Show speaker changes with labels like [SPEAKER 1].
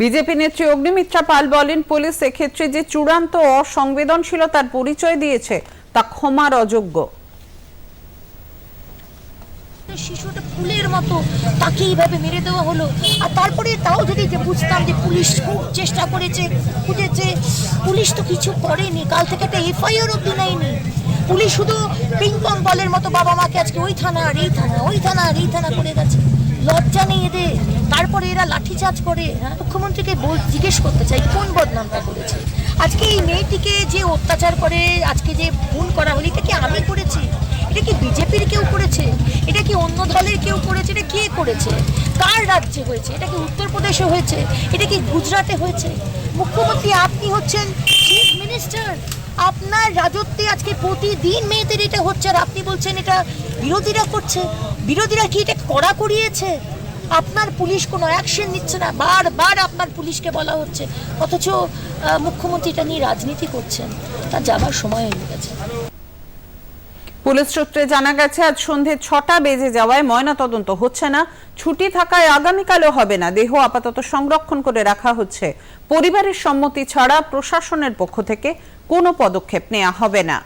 [SPEAKER 1] BJP নেত্রী অগ্নিমিত্রা পাল বলেন, police এক্ষেত্রে যে চূড়ান্ত অসংবেদনশীলতার পরিচয় দিয়েছে, তা ক্ষমার অযোগ্য।
[SPEAKER 2] শিশুটা ফুলের মতো তাকে এইভাবে মেরে দেওয়া হলো। আর তারপরে তাও যদি যে বুঝতাম যে পুলিশ খুব চেষ্টা করেছে, খুঁজেছে, পুলিশ তো কিছু করেনি। কাল থেকে একটা এফআইআর অব্দি নেয়নি। পুলিশ শুধু পিং পং বলের মতো বাবা মাকে আজকে ওই থানা আর এই থানা, ওই থানা আর এই থানা তারপরে এরা লাঠিচার্জ করে হ্যাঁ? মুখ্যমন্ত্রীকে জিজ্ঞেস করতে চাই, কোন বদনামটা করেছে? আজকে এই মেয়েটিকে যে অত্যাচার করে, আজকে যে খুন করা হলো, এটা কি আমি করেছি? এটা কি বিজেপির কেউ করেছে? এটা কি অন্য দলের কেউ করেছে? এটা কে করেছে? কার রাজ্যে হয়েছে? এটা কি উত্তরপ্রদেশে হয়েছে? এটা কি গুজরাটে হয়েছে? মুখ্যমন্ত্রী আপনি হচ্ছেন চিফ মিনিস্টার আপনার রাজত্বে আজকে প্রতিদিন মেয়েদের এটা হচ্ছে, আর আপনি বলছেন এটা বিরোধীরা করছে। বিরোধীরা কি এটা কড়া করিয়েছে? আপনার পুলিশ কোনো অ্যাকশন নিচ্ছে না। বারবার আপনার পুলিশকে বলা হচ্ছে। অথচ মুখ্যমন্ত্রী এটা নিয়ে রাজনীতি করছেন। তার যাবার সময় হয়ে গেছে।
[SPEAKER 1] পুলিশ সূত্রে জানা গেছে, আজ সন্ধে ছটা বেজে যাওয়ায় ময়না তদন্ত হচ্ছে না। ছুটি থাকায় আগামীকালও হবে না। দেহ আপাতত সংরক্ষণ করে রাখা হচ্ছে। পরিবারের সম্মতি ছাড়া প্রশাসনের পক্ষ থেকে কোনো পদক্ষেপ নেওয়া হবে না।